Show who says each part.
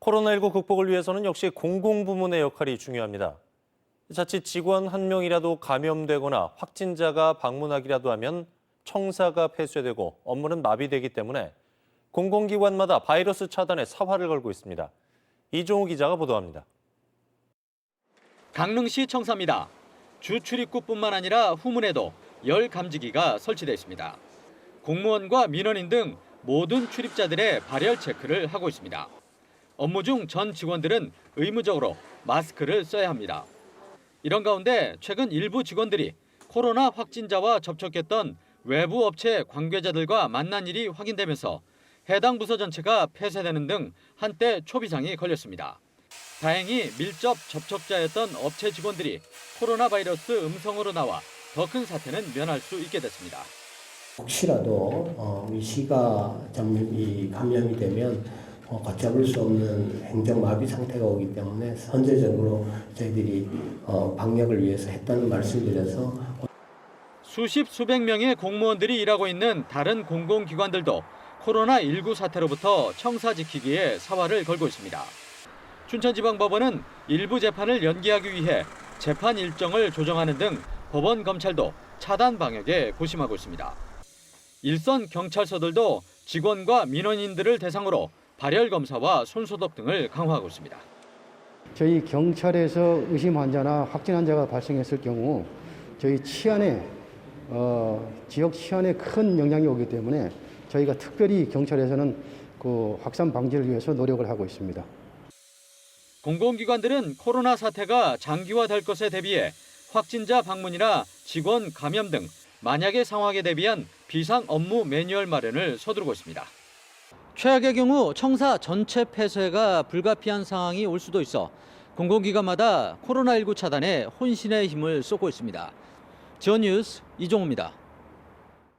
Speaker 1: 코로나19 극복을 위해서는 역시 공공부문의 역할이 중요합니다. 자칫 직원 한 명이라도 감염되거나 확진자가 방문하기라도 하면 청사가 폐쇄되고 업무는 마비되기 때문에 공공기관마다 바이러스 차단에 사활을 걸고 있습니다. 이종우 기자가 보도합니다.
Speaker 2: 강릉시 청사입니다. 주 출입구뿐만 아니라 후문에도 열 감지기가 설치되어 있습니다. 공무원과 민원인 등 모든 출입자들의 발열 체크를 하고 있습니다. 업무 중 전 직원들은 의무적으로 마스크를 써야 합니다. 이런 가운데 최근 일부 직원들이 코로나 확진자와 접촉했던 외부 업체 관계자들과 만난 일이 확인되면서 해당 부서 전체가 폐쇄되는 등 한때 초비상이 걸렸습니다. 다행히 밀접 접촉자였던 업체 직원들이 코로나 바이러스 음성으로 나와 더 큰 사태는 면할 수 있게 됐습니다.
Speaker 3: 혹시라도 어, 이 시가 감염이 되면 어, 걷잡을 수 없는 행정 마비 상태가 오기 때문에 선제적으로 저희들이 어, 방역을 위해서 했다는 말씀드려서
Speaker 2: 수십 수백 명의 공무원들이 일하고 있는 다른 공공기관들도 코로나19 사태로부터 청사 지키기에 사활을 걸고 있습니다. 춘천지방법원은 일부 재판을 연기하기 위해 재판 일정을 조정하는 등 법원 검찰도 차단 방역에 고심하고 있습니다. 일선 경찰서들도 직원과 민원인들을 대상으로 발열 검사와 손소독 등을 강화하고 있습니다.
Speaker 4: 저희 경찰에서 의심 환자나 확진 환자가 발생했을 경우 저희 치안에 어, 지역 치안에 큰 영향이 오기 때문에 저희가 특별히 경찰에서는 그 확산 방지를 위해서 노력을 하고 있습니다.
Speaker 2: 공공기관들은 코로나 사태가 장기화될 것에 대비해 확진자 방문이나 직원 감염 등 만약의 상황에 대비한 비상 업무 매뉴얼 마련을 서두르고 있습니다. 최악의 경우 청사 전체 폐쇄가 불가피한 상황이 올 수도 있어 공공기관마다 코로나19 차단에 혼신의 힘을 쏟고 있습니다. 지원 뉴스 이종우입니다.